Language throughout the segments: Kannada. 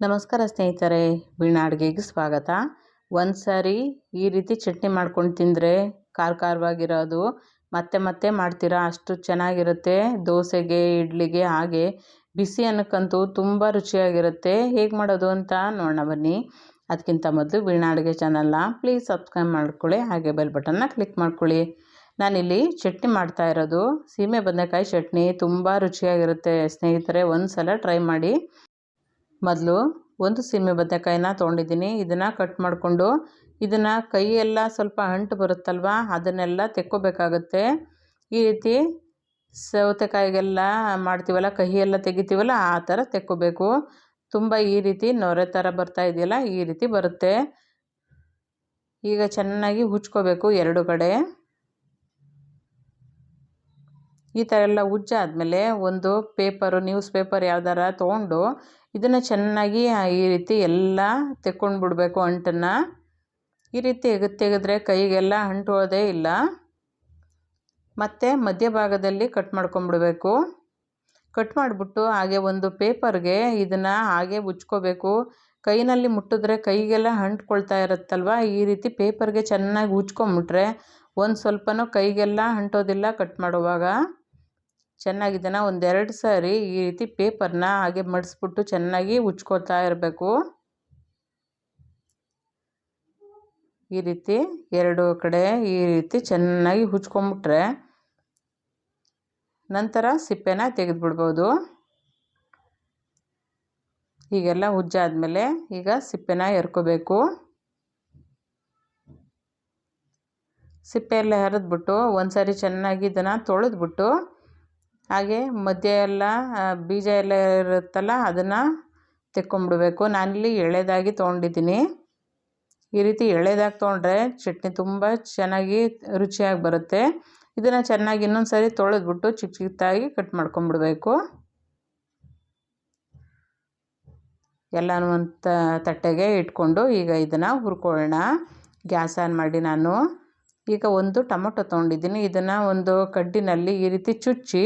ನಮಸ್ಕಾರ ಸ್ನೇಹಿತರೆ ವೀಣಾ ಅಡುಗೆಗೆ ಸ್ವಾಗತ. ಒಂದು ಸಾರಿ ಈ ರೀತಿ ಚಟ್ನಿ ಮಾಡ್ಕೊಂಡು ತಿಂದರೆ ಖಾರ ಖಾರವಾಗಿರೋದು ಮತ್ತೆ ಮತ್ತೆ ಮಾಡ್ತೀರಾ? ಅಷ್ಟು ಚೆನ್ನಾಗಿರುತ್ತೆ. ದೋಸೆಗೆ, ಇಡ್ಲಿಗೆ ಹಾಗೆ ಬಿಸಿ ಅನ್ನಕ್ಕಂತೂ ತುಂಬ ರುಚಿಯಾಗಿರುತ್ತೆ. ಹೇಗೆ ಮಾಡೋದು ಅಂತ ನೋಡೋಣ ಬನ್ನಿ. ಅದಕ್ಕಿಂತ ಮೊದಲು ವೀಣಾ ಅಡುಗೆ ಚಾನಲ್ನ ಪ್ಲೀಸ್ ಸಬ್ಸ್ಕ್ರೈಬ್ ಮಾಡ್ಕೊಳ್ಳಿ, ಹಾಗೆ ಬೆಲ್ ಬಟನ್ನ ಕ್ಲಿಕ್ ಮಾಡ್ಕೊಳ್ಳಿ. ನಾನಿಲ್ಲಿ ಚಟ್ನಿ ಮಾಡ್ತಾ ಇರೋದು. ಸೀಮೆ ಬದನೆಕಾಯಿ ಚಟ್ನಿ ತುಂಬ ರುಚಿಯಾಗಿರುತ್ತೆ. ಸ್ನೇಹಿತರೆ ಒಂದು ಸಲ ಟ್ರೈ ಮಾಡಿ. ಮೊದಲು ಒಂದು ಸೀಮೆ ಬದನೆಕಾಯಿನ ತೊಗೊಂಡಿದ್ದೀನಿ. ಇದನ್ನು ಕಟ್ ಮಾಡಿಕೊಂಡು ಇದನ್ನು ಕೈಯೆಲ್ಲ ಸ್ವಲ್ಪ ಅಂಟು ಬರುತ್ತಲ್ವ, ಅದನ್ನೆಲ್ಲ ತೆಕ್ಕೋಬೇಕಾಗುತ್ತೆ. ಈ ರೀತಿ ಸೌತೆಕಾಯಿಗೆಲ್ಲ ಮಾಡ್ತೀವಲ್ಲ, ಕಹಿಯೆಲ್ಲ ತೆಗಿತೀವಲ್ಲ, ಆ ಥರ ತೆಕ್ಕೋಬೇಕು. ತುಂಬ ಈ ರೀತಿ ನೊರೆ ಥರ ಬರ್ತಾ ಇದೆಯಲ್ಲ, ಈ ರೀತಿ ಬರುತ್ತೆ. ಈಗ ಚೆನ್ನಾಗಿ ಉಜ್ಕೋಬೇಕು ಎರಡು ಕಡೆ. ಈ ಥರ ಎಲ್ಲ ಉಜ್ಜಾದಮೇಲೆ ಒಂದು ಪೇಪರು ನ್ಯೂಸ್ ಪೇಪರ್ ಯಾವ್ದಾರ ತೊಗೊಂಡು ಇದನ್ನು ಚೆನ್ನಾಗಿ ಈ ರೀತಿ ಎಲ್ಲ ತೆಕ್ಕೊಂಡು ಬಿಡಬೇಕು ಅಂಟನ್ನು. ಈ ರೀತಿ ತೆಗೆದು ತೆಗೆದ್ರೆ ಕೈಗೆಲ್ಲ ಅಂಟೋದೇ ಇಲ್ಲ. ಮತ್ತು ಮಧ್ಯಭಾಗದಲ್ಲಿ ಕಟ್ ಮಾಡ್ಕೊಂಬಿಡಬೇಕು ಕಟ್ ಮಾಡಿಬಿಟ್ಟು ಹಾಗೆ ಒಂದು ಪೇಪರ್ಗೆ ಇದನ್ನು ಹಾಗೆ ಉಜ್ಕೋಬೇಕು. ಕೈನಲ್ಲಿ ಮುಟ್ಟಿದ್ರೆ ಕೈಗೆಲ್ಲ ಅಂಟ್ಕೊಳ್ತಾ ಇರುತ್ತಲ್ವ? ಈ ರೀತಿ ಪೇಪರ್ಗೆ ಚೆನ್ನಾಗಿ ಉಜ್ಕೊಂಬಿಟ್ರೆ ಒಂದು ಸ್ವಲ್ಪನೂ ಕೈಗೆಲ್ಲ ಅಂಟೋದಿಲ್ಲ ಕಟ್ ಮಾಡುವಾಗ. ಚೆನ್ನಾಗಿದ್ದನ್ನು ಒಂದೆರಡು ಸಾರಿ ಈ ರೀತಿ ಪೇಪರ್ನ ಹಾಗೆ ಮಡಿಸ್ಬಿಟ್ಟು ಚೆನ್ನಾಗಿ ಉಜ್ಕೋತಾ ಇರಬೇಕು. ಈ ರೀತಿ ಎರಡು ಕಡೆ ಈ ರೀತಿ ಚೆನ್ನಾಗಿ ಹುಚ್ಕೊಂಬಿಟ್ರೆ ನಂತರ ಸಿಪ್ಪೆನ ತೆಗೆದುಬಿಡ್ಬೋದು. ಹೀಗೆಲ್ಲ ಉಜ್ಜಾದ್ಮೇಲೆ ಈಗ ಸಿಪ್ಪೆನ ಎರ್ಕೋಬೇಕು. ಸಿಪ್ಪೆ ಎಲ್ಲ ಹರಿದ್ಬಿಟ್ಟು ಒಂದು ಸಾರಿ ಚೆನ್ನಾಗಿ ಇದನ್ನು ತೊಳೆದ್ಬಿಟ್ಟು ಹಾಗೆ ಮಧ್ಯೆ ಎಲ್ಲ ಬೀಜ ಎಲ್ಲ ಇರುತ್ತಲ್ಲ, ಅದನ್ನು ತೆಕ್ಕೊಂಬಿಡ್ಬೇಕು ನಾನಿಲ್ಲಿ ಎಳೆದಾಗಿ ತೊಗೊಂಡಿದ್ದೀನಿ. ಈ ರೀತಿ ಎಳೆದಾಗಿ ತೊಗೊಂಡ್ರೆ ಚಟ್ನಿ ತುಂಬ ಚೆನ್ನಾಗಿ ರುಚಿಯಾಗಿ ಬರುತ್ತೆ. ಇದನ್ನು ಚೆನ್ನಾಗಿ ಇನ್ನೊಂದು ಸರಿ ತೊಳೆದ್ಬಿಟ್ಟು ಚಿಕ್ಕ ಚಿಕ್ಕದಾಗಿ ಕಟ್ ಮಾಡ್ಕೊಂಬಿಡ್ಬೇಕು ಎಲ್ಲನೂ ಒಂದು ತಟ್ಟೆಗೆ ಇಟ್ಕೊಂಡು ಈಗ ಇದನ್ನು ಹುರ್ಕೊಳ್ಳೋಣ. ಗ್ಯಾಸ್ ಆನ್ ಮಾಡಿ ನಾನು. ಈಗ ಒಂದು ಟೊಮೊಟೊ ತೊಗೊಂಡಿದ್ದೀನಿ. ಇದನ್ನು ಒಂದು ಕಡ್ಡಿನಲ್ಲಿ ಈ ರೀತಿ ಚುಚ್ಚಿ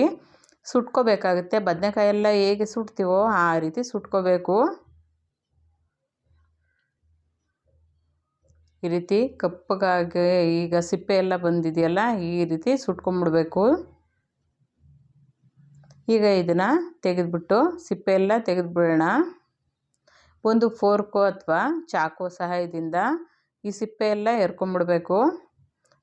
ಸುಟ್ಕೋಬೇಕಾಗುತ್ತೆ. ಬದನೆಕಾಯಿ ಎಲ್ಲ ಹೇಗೆ ಸುಡ್ತೀವೋ ಆ ರೀತಿ ಸುಟ್ಕೋಬೇಕು. ಈ ರೀತಿ ಕಪ್ಪಗಾಗಿ ಈಗ ಸಿಪ್ಪೆ ಎಲ್ಲ ಬಂದಿದೆಯಲ್ಲ, ಈ ರೀತಿ ಸುಟ್ಕೊಂಬಿಡ್ಬೇಕು. ಈಗ ಇದನ್ನು ತೆಗೆದುಬಿಟ್ಟು ಸಿಪ್ಪೆ ಎಲ್ಲ ತೆಗೆದುಬಿಡೋಣ. ಒಂದು ಫೋರ್ಕು ಅಥವಾ ಚಾಕು ಸಹಾಯದಿಂದ ಈ ಸಿಪ್ಪೆ ಎಲ್ಲ ಎರ್ಕೊಂಬಿಡ್ಬೇಕು.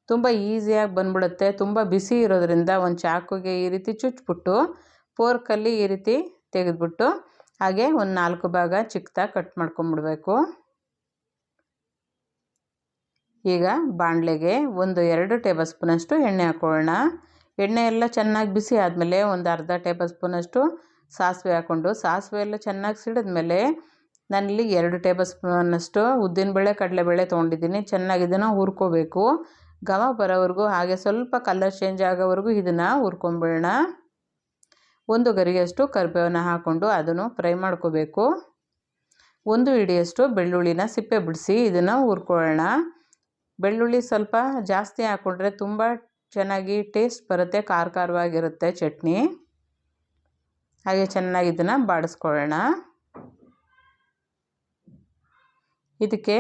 ತುಂಬ ಈಸಿಯಾಗಿ ಬಂದ್ಬಿಡುತ್ತೆ. ತುಂಬ ಬಿಸಿ ಇರೋದ್ರಿಂದ ಒಂದು ಚಾಕುಗೆ ಈ ರೀತಿ ಚುಚ್ಚಿಬಿಟ್ಟು ಫೋರ್ಕಲ್ಲಿ ಈ ರೀತಿ ತೆಗೆದುಬಿಟ್ಟು, ಹಾಗೆ ಒಂದು ನಾಲ್ಕು ಭಾಗ ಚಿಕ್ಕದಾಗಿ ಕಟ್ ಮಾಡ್ಕೊಂಬಿಡ್ಬೇಕು. ಈಗ ಬಾಣಲೆಗೆ ಒಂದು ಎರಡು ಟೇಬಲ್ ಸ್ಪೂನಷ್ಟು ಎಣ್ಣೆ ಹಾಕೊಳ್ಳೋಣ. ಎಣ್ಣೆ ಎಲ್ಲ ಚೆನ್ನಾಗಿ ಬಿಸಿ ಆದಮೇಲೆ ಒಂದು ಅರ್ಧ ಟೇಬಲ್ ಸ್ಪೂನಷ್ಟು ಸಾಸಿವೆ ಹಾಕ್ಕೊಂಡು, ಸಾಸಿವೆ ಎಲ್ಲ ಚೆನ್ನಾಗಿ ಸಿಡಿದ್ಮೇಲೆ ನಾನಿಲ್ಲಿ ಎರಡು ಟೇಬಲ್ ಸ್ಪೂನಷ್ಟು ಉದ್ದಿನಬೇಳೆ, ಕಡಲೆಬೇಳೆ ತೊಗೊಂಡಿದ್ದೀನಿ. ಚೆನ್ನಾಗಿ ಇದನ್ನು ಹುರ್ಕೋಬೇಕು. ಘಮ ಬರೋವರೆಗೂ ಹಾಗೆ ಸ್ವಲ್ಪ ಕಲರ್ ಚೇಂಜ್ ಆಗೋವರೆಗೂ ಇದನ್ನು ಹುರ್ಕೊಂಬಿಡೋಣ. ಒಂದು ಗರಿಯಷ್ಟು ಕರಿಬೇವನ್ನ ಹಾಕ್ಕೊಂಡು ಅದನ್ನು ಫ್ರೈ ಮಾಡ್ಕೋಬೇಕು. ಒಂದು ಹಿಡಿಯಷ್ಟು ಬೆಳ್ಳುಳ್ಳಿನ ಸಿಪ್ಪೆ ಬಿಡಿಸಿ ಇದನ್ನು ಹುರ್ಕೊಳ್ಳೋಣ. ಬೆಳ್ಳುಳ್ಳಿ ಸ್ವಲ್ಪ ಜಾಸ್ತಿ ಹಾಕ್ಕೊಂಡ್ರೆ ತುಂಬ ಚೆನ್ನಾಗಿ ಟೇಸ್ಟ್ ಬರುತ್ತೆ ಖಾರ ಖಾರವಾಗಿರುತ್ತೆ ಚಟ್ನಿ. ಹಾಗೆ ಚೆನ್ನಾಗಿ ಇದನ್ನು ಬಾಡಿಸ್ಕೊಳ್ಳೋಣ. ಇದಕ್ಕೆ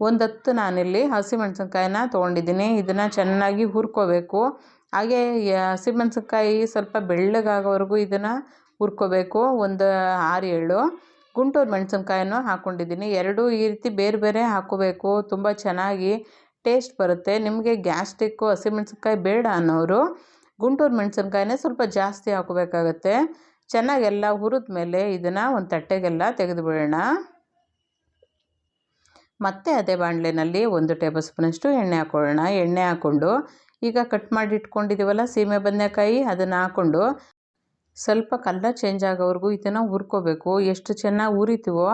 ಒಂದು ಹತ್ತು ನಾನಿಲ್ಲಿ ಹಸಿಮೆಣ್ಸಿನ್ಕಾಯಿನ ತೊಗೊಂಡಿದ್ದೀನಿ. ಇದನ್ನು ಚೆನ್ನಾಗಿ ಹುರ್ಕೋಬೇಕು. ಹಾಗೆ ಹಸಿಮೆಣ್ಸಿನ್ಕಾಯಿ ಸ್ವಲ್ಪ ಬೆಳ್ಳಗಾಗೋವರೆಗೂ ಇದನ್ನು ಹುರ್ಕೋಬೇಕು. ಒಂದು ಆರು, ಏಳು ಗುಂಟೂರು ಮೆಣಸಿನ್ಕಾಯನ್ನು ಹಾಕ್ಕೊಂಡಿದ್ದೀನಿ ಎರಡೂ ಈ ರೀತಿ ಬೇರೆ ಬೇರೆ ಹಾಕೋಬೇಕು. ತುಂಬ ಚೆನ್ನಾಗಿ ಟೇಸ್ಟ್ ಬರುತ್ತೆ. ನಿಮಗೆ ಗ್ಯಾಸ್ಟಿಕ್ಕು ಹಸಿಮೆಣ್ಸಿನ್ಕಾಯಿ ಬೇಡ ಅನ್ನೋರು ಗುಂಟೂರು ಮೆಣಸಿನ್ಕಾಯಿನೇ ಸ್ವಲ್ಪ ಜಾಸ್ತಿ ಹಾಕೋಬೇಕಾಗತ್ತೆ. ಚೆನ್ನಾಗೆಲ್ಲ ಹುರಿದ ಮೇಲೆ ಇದನ್ನು ಒಂದು ತಟ್ಟೆಗೆಲ್ಲ ತೆಗೆದುಬಿಡೋಣ. ಮತ್ತು ಅದೇ ಬಾಣಲೆನಲ್ಲಿ ಒಂದು ಟೇಬಲ್ ಸ್ಪೂನಷ್ಟು ಎಣ್ಣೆ ಹಾಕ್ಕೊಳ್ಳೋಣ ಎಣ್ಣೆ ಹಾಕ್ಕೊಂಡು ಈಗ ಕಟ್ ಮಾಡಿ ಇಟ್ಕೊಂಡಿದ್ದೀವಲ್ಲ, ಸೀಮೆ ಬದನೆಕಾಯಿ ಅದನ್ನು ಹಾಕ್ಕೊಂಡು ಸ್ವಲ್ಪ ಕಲರ್ ಚೇಂಜ್ ಆಗೋವರೆಗೂ ಇದನ್ನು ಹುರ್ಕೋಬೇಕು. ಎಷ್ಟು ಚೆನ್ನಾಗಿ ಹುರಿತೀವೋ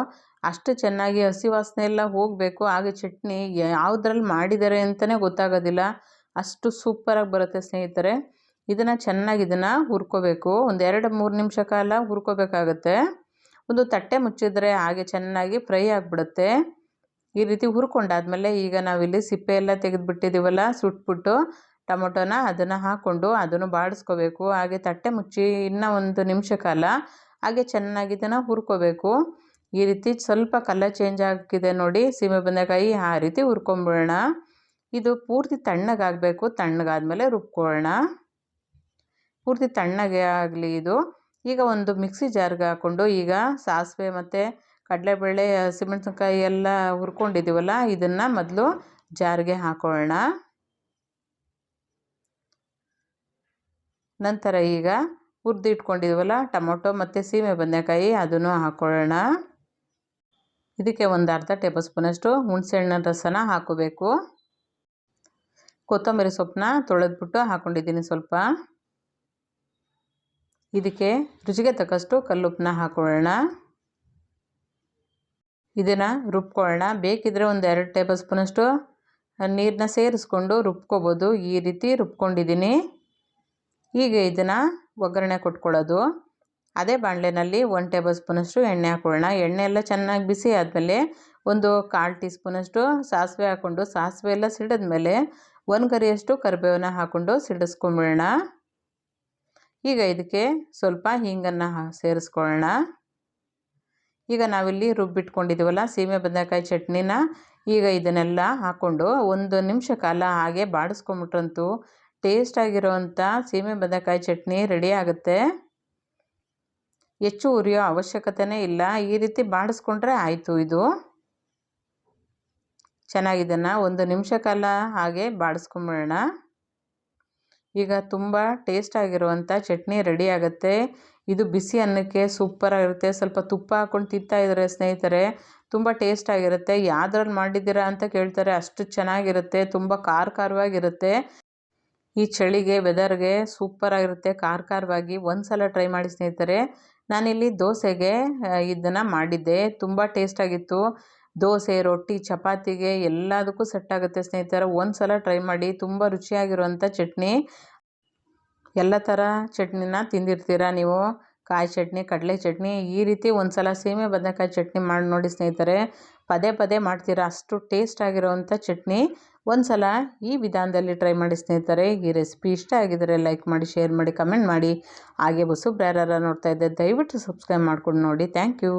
ಅಷ್ಟು ಚೆನ್ನಾಗಿ ಹಸಿ ವಾಸನೆ ಎಲ್ಲ ಹೋಗಬೇಕು. ಹಾಗೆ ಚಟ್ನಿ ಯಾವುದ್ರಲ್ಲಿ ಮಾಡಿದ್ದಾರೆ ಅಂತಲೇ ಗೊತ್ತಾಗೋದಿಲ್ಲ. ಅಷ್ಟು ಸೂಪರಾಗಿ ಬರುತ್ತೆ ಸ್ನೇಹಿತರೆ. ಇದನ್ನು ಚೆನ್ನಾಗಿ ಇದನ್ನು ಹುರ್ಕೋಬೇಕು. ಒಂದು ಎರಡು ಮೂರು ನಿಮಿಷ ಕಾಲ ಹುರ್ಕೋಬೇಕಾಗತ್ತೆ. ಒಂದು ತಟ್ಟೆ ಮುಚ್ಚಿದ್ರೆ ಹಾಗೆ ಚೆನ್ನಾಗಿ ಫ್ರೈ ಆಗಿಬಿಡುತ್ತೆ. ಈ ರೀತಿ ಹುರ್ಕೊಂಡಾದ್ಮೇಲೆ ಈಗ ನಾವಿಲ್ಲಿ ಸಿಪ್ಪೆ ಎಲ್ಲ ತೆಗೆದುಬಿಟ್ಟಿದ್ದೀವಲ್ಲ ಸುಟ್ಬಿಟ್ಟು ಟೊಮೊಟೊನ ಅದನ್ನು ಹಾಕ್ಕೊಂಡು ಅದನ್ನು ಬಾಡಿಸ್ಕೋಬೇಕು. ಹಾಗೆ ತಟ್ಟೆ ಮುಚ್ಚಿ ಇನ್ನೂ ಒಂದು ನಿಮಿಷ ಕಾಲ ಹಾಗೆ ಚೆನ್ನಾಗಿ ಇದನ್ನು ಹುರ್ಕೋಬೇಕು. ಈ ರೀತಿ ಸ್ವಲ್ಪ ಕಲರ್ ಚೇಂಜ್ ಆಗಿದೆ ನೋಡಿ, ಸೀಮೆ ಬಂದಕಾಯಿ ಆ ರೀತಿ ಹುರ್ಕೊಂಬಿಡೋಣ. ಇದು ಪೂರ್ತಿ ತಣ್ಣಗಾಗಬೇಕು, ತಣ್ಣಗಾದ್ಮೇಲೆ ರುಬ್ಕೊಳ್ಳೋಣ. ಪೂರ್ತಿ ತಣ್ಣಗೆ ಆಗಲಿ ಇದು. ಈಗ ಒಂದು ಮಿಕ್ಸಿ ಜಾರ್ಗೆ ಹಾಕ್ಕೊಂಡು ಈಗ ಸಾಸಿವೆ ಮತ್ತು ಕಡಲೆಬೇಳೆ, ಹಸಿಮೆಣ್ಸಿನ್ಕಾಯಿ ಎಲ್ಲ ಹುರ್ಕೊಂಡಿದ್ದೀವಲ್ಲ ಇದನ್ನು ಮೊದಲು ಜಾರಿಗೆ ಹಾಕೊಳ್ಳೋಣ. ನಂತರ ಈಗ ಹುರ್ದು ಇಟ್ಕೊಂಡಿದ್ದೀವಲ್ಲ ಟೊಮೊಟೊ ಮತ್ತು ಸೀಮೆ ಬದನೆಕಾಯಿ ಅದನ್ನು ಹಾಕ್ಕೊಳ್ಳೋಣ ಇದಕ್ಕೆ ಒಂದು ಅರ್ಧ ಟೇಬಲ್ ಸ್ಪೂನಷ್ಟು ಹುಣಸೆಹಣ್ಣಿನ ರಸನ ಹಾಕೋಬೇಕು. ಕೊತ್ತಂಬರಿ ಸೊಪ್ಪನ್ನ ತೊಳೆದ್ಬಿಟ್ಟು ಹಾಕ್ಕೊಂಡಿದ್ದೀನಿ ಸ್ವಲ್ಪ. ಇದಕ್ಕೆ ರುಚಿಗೆ ತಕ್ಕಷ್ಟು ಕಲ್ಲುಪ್ಪನ್ನ ಹಾಕೊಳ್ಳೋಣ. ಇದನ್ನು ರುಬ್ಕೊಳ್ಳೋಣ. ಬೇಕಿದ್ದರೆ ಒಂದು ಎರಡು ಟೇಬಲ್ ಸ್ಪೂನಷ್ಟು ನೀರನ್ನ ಸೇರಿಸ್ಕೊಂಡು ರುಬ್ಕೋಬೋದು. ಈ ರೀತಿ ರುಬ್ಕೊಂಡಿದ್ದೀನಿ. ಈಗ ಇದನ್ನು ಒಗ್ಗರಣೆ ಕೊಟ್ಕೊಳ್ಳೋದು. ಅದೇ ಬಾಣಲೆನಲ್ಲಿ ಒಂದು ಟೇಬಲ್ ಸ್ಪೂನಷ್ಟು ಎಣ್ಣೆ ಹಾಕೊಳ್ಳೋಣ. ಎಣ್ಣೆ ಎಲ್ಲ ಚೆನ್ನಾಗಿ ಬಿಸಿ ಆದಮೇಲೆ ಒಂದು ಕಾಲು ಟೀ ಸ್ಪೂನಷ್ಟು ಸಾಸಿವೆ ಹಾಕ್ಕೊಂಡು ಸಾಸಿವೆ ಎಲ್ಲ ಸಿಡಿದ್ಮೇಲೆ ಒಂದು ಗರಿಯಷ್ಟು ಕರಿಬೇವನ್ನ ಹಾಕ್ಕೊಂಡು ಸಿಡಿಸ್ಕೊಂಬಿಡೋಣ. ಈಗ ಇದಕ್ಕೆ ಸ್ವಲ್ಪ ಹಿಂಗನ್ನು ಸೇರಿಸ್ಕೊಳ್ಳೋಣ. ಈಗ ನಾವಿಲ್ಲಿ ರುಬ್ಬಿಟ್ಕೊಂಡಿದ್ದೀವಲ್ಲ ಸೀಮೆ ಬದನೆಕಾಯಿ ಚಟ್ನಿನ. ಈಗ ಇದನ್ನೆಲ್ಲ ಹಾಕ್ಕೊಂಡು ಒಂದು ನಿಮಿಷ ಕಾಲ ಹಾಗೆ ಬಾಡಿಸ್ಕೊಂಬಿಟ್ರಂತೂ ಟೇಸ್ಟಾಗಿರೋವಂಥ ಸೀಮೆ ಬದನೆಕಾಯಿ ಚಟ್ನಿ ರೆಡಿ ಆಗುತ್ತೆ. ಹೆಚ್ಚು ಉರಿಯೋ ಅವಶ್ಯಕತೆನೇ ಇಲ್ಲ. ಈ ರೀತಿ ಬಾಡಿಸ್ಕೊಂಡ್ರೆ ಆಯಿತು ಇದು. ಚೆನ್ನಾಗಿದ್ದನ್ನು ಒಂದು ನಿಮಿಷ ಕಾಲ ಹಾಗೆ ಬಾಡಿಸ್ಕೊಂಬಿಡೋಣ. ಈಗ ತುಂಬ ಟೇಸ್ಟಾಗಿರುವಂಥ ಚಟ್ನಿ ರೆಡಿ ಆಗುತ್ತೆ. ಇದು ಬಿಸಿ ಅನ್ನಕ್ಕೆ ಸೂಪರಾಗಿರುತ್ತೆ ಸ್ವಲ್ಪ ತುಪ್ಪ ಹಾಕ್ಕೊಂಡು ತಿಂತಾ ಇದ್ದಾರೆ ಸ್ನೇಹಿತರೆ ತುಂಬ ಟೇಸ್ಟಾಗಿರುತ್ತೆ ಯಾವ್ದ್ರಲ್ಲಿ ಮಾಡಿದ್ದೀರಾ ಅಂತ ಕೇಳ್ತಾರೆ ಅಷ್ಟು ಚೆನ್ನಾಗಿರುತ್ತೆ. ತುಂಬ ಖಾರ ಖಾರವಾಗಿರುತ್ತೆ ಈ ಚಳಿಗೆ ವೆದರ್ಗೆ ಸೂಪರಾಗಿರುತ್ತೆ ಖಾರ ಖಾರವಾಗಿ ಒಂದು ಸಲ ಟ್ರೈ ಮಾಡಿ ಸ್ನೇಹಿತರೆ. ನಾನಿಲ್ಲಿ ದೋಸೆಗೆ ಇದನ್ನು ಮಾಡಿದ್ದೆ. ತುಂಬ ಟೇಸ್ಟಾಗಿತ್ತು ದೋಸೆ, ರೊಟ್ಟಿ, ಚಪಾತಿಗೆ ಎಲ್ಲದಕ್ಕೂ ಸೆಟ್ ಆಗುತ್ತೆ ಸ್ನೇಹಿತರೆ. ಒಂದು ಸಲ ಟ್ರೈ ಮಾಡಿ ತುಂಬ ರುಚಿಯಾಗಿರುವಂಥ ಚಟ್ನಿ. ಎಲ್ಲ ಥರ ಚಟ್ನಿನ ತಿಂದಿರ್ತೀರ ನೀವು? ಕಾಯಿ ಚಟ್ನಿ, ಕಡಲೆ ಚಟ್ನಿ, ಈ ರೀತಿ ಒಂದು ಸಲ ಸೀಮೆ ಬದನೆಕಾಯಿ ಚಟ್ನಿ ಮಾಡಿ ನೋಡಿ ಸ್ನೇಹಿತರೆ. ಪದೇ ಪದೇ ಮಾಡ್ತೀರಾ? ಅಷ್ಟು ಟೇಸ್ಟ್ ಆಗಿರೋವಂಥ ಚಟ್ನಿ. ಒಂದು ಸಲ ಈ ವಿಧಾನದಲ್ಲಿ ಟ್ರೈ ಮಾಡಿ ಸ್ನೇಹಿತರೆ. ಈ ರೆಸಿಪಿ ಇಷ್ಟ ಆಗಿದರೆ ಲೈಕ್ ಮಾಡಿ ಶೇರ್ ಮಾಡಿ ಕಮೆಂಟ್ ಮಾಡಿ. ಹಾಗೆ ಹೊಸಬ್ರು ಯಾರು ನೋಡ್ತಾ ಇದ್ದೆ. ದಯವಿಟ್ಟು ಸಬ್ಸ್ಕ್ರೈಬ್ ಮಾಡ್ಕೊಂಡು ನೋಡಿ. Thank you